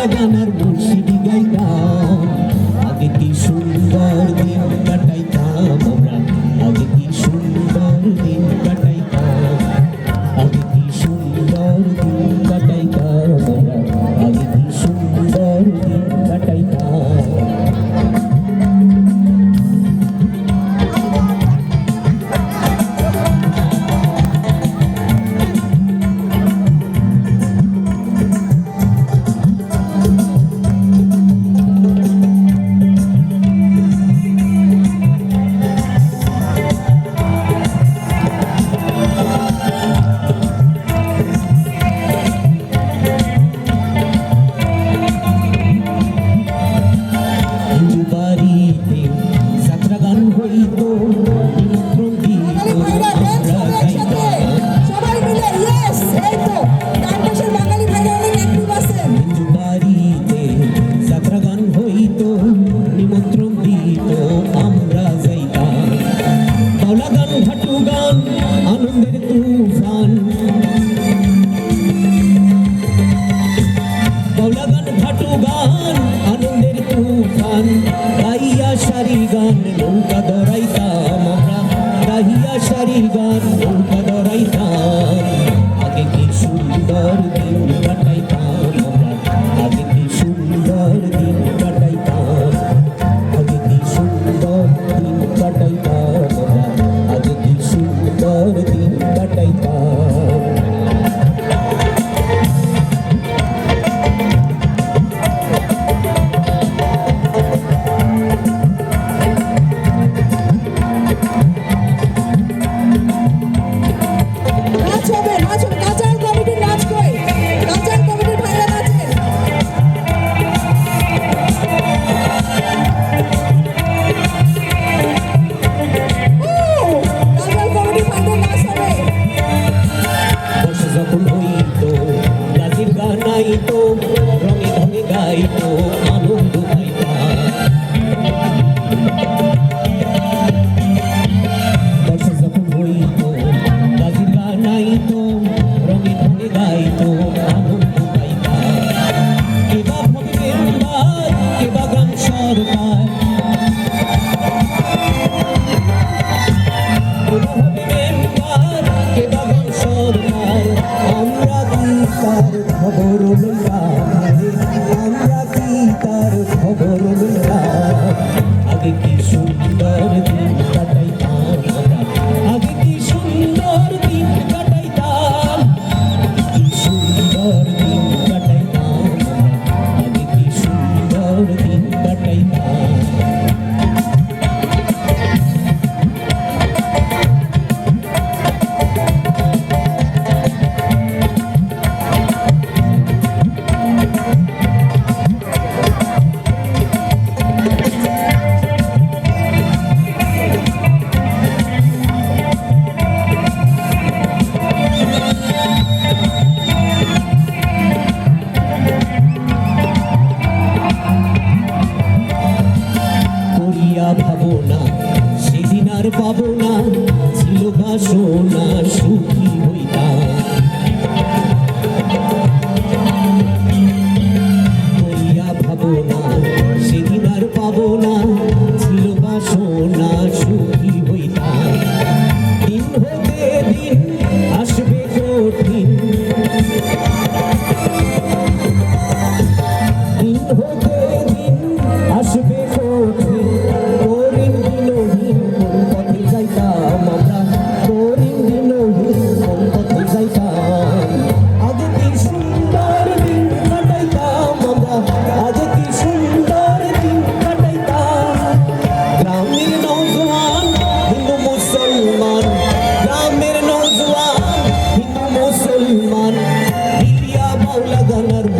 লাগানার বংশী গাইতা গাদান ঠাটু গান, আনন্দের তুফান। গান ঠাটু গান, আনন্দের তুফান। গাইয়া সারি গান, নৌকা ধরাইতাম আমরা। গাইয়া সারি গান গান আইতো রঙে ধনে গাইতো। পাবো না। edenler